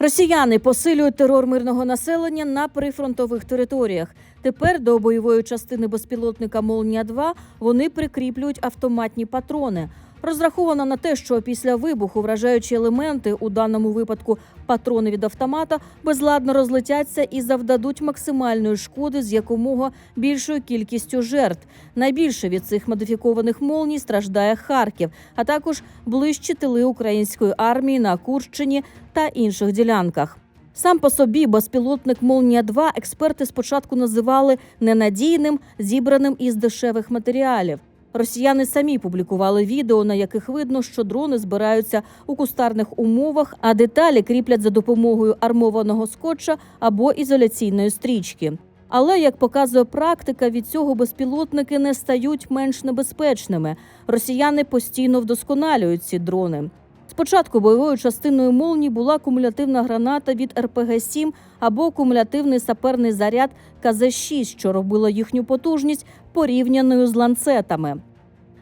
Росіяни посилюють терор мирного населення на прифронтових територіях. Тепер до бойової частини безпілотника Молнія 2 вони прикріплюють автоматні патрони. Розраховано на те, що після вибуху вражаючі елементи, у даному випадку патрони від автомата, безладно розлетяться і завдадуть максимальної шкоди з якомога більшою кількістю жертв. Найбільше від цих модифікованих молній страждає Харків, а також ближчі тили української армії на Курщині та інших ділянках. Сам по собі безпілотник Молнія 2 експерти спочатку називали ненадійним, зібраним із дешевих матеріалів. Росіяни самі публікували відео, на яких видно, що дрони збираються у кустарних умовах, а деталі кріплять за допомогою армованого скотча або ізоляційної стрічки. Але як показує практика, від цього безпілотники не стають менш небезпечними. Росіяни постійно вдосконалюють ці дрони. Спочатку бойовою частиною молні була кумулятивна граната від РПГ-7 або кумулятивний саперний заряд КЗ-6, що робило їхню потужність порівняною з ланцетами.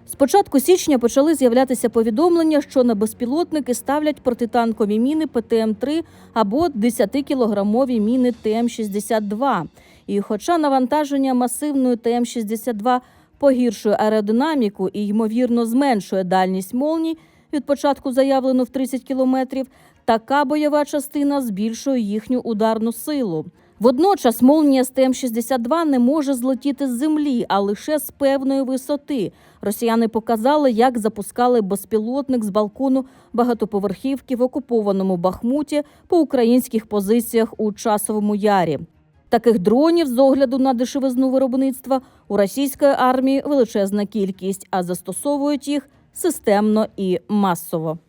З початку січня почали з'являтися повідомлення, що на безпілотники ставлять протитанкові міни ПТМ-3 або 10-кілограмові міни ТМ-62. І хоча навантаження масивної ТМ-62 погіршує аеродинаміку і, ймовірно, зменшує дальність молній, від початку заявлено в 30 кілометрів, така бойова частина збільшує їхню ударну силу. Водночас молнія з ТМ-62 не може злетіти з землі, а лише з певної висоти. Росіяни показали, як запускали безпілотник з балкону багатоповерхівки в окупованому Бахмуті по українських позиціях у часовому ярі. Таких дронів з огляду на дешевизну виробництва у російської армії величезна кількість, а застосовують їх системно і масово.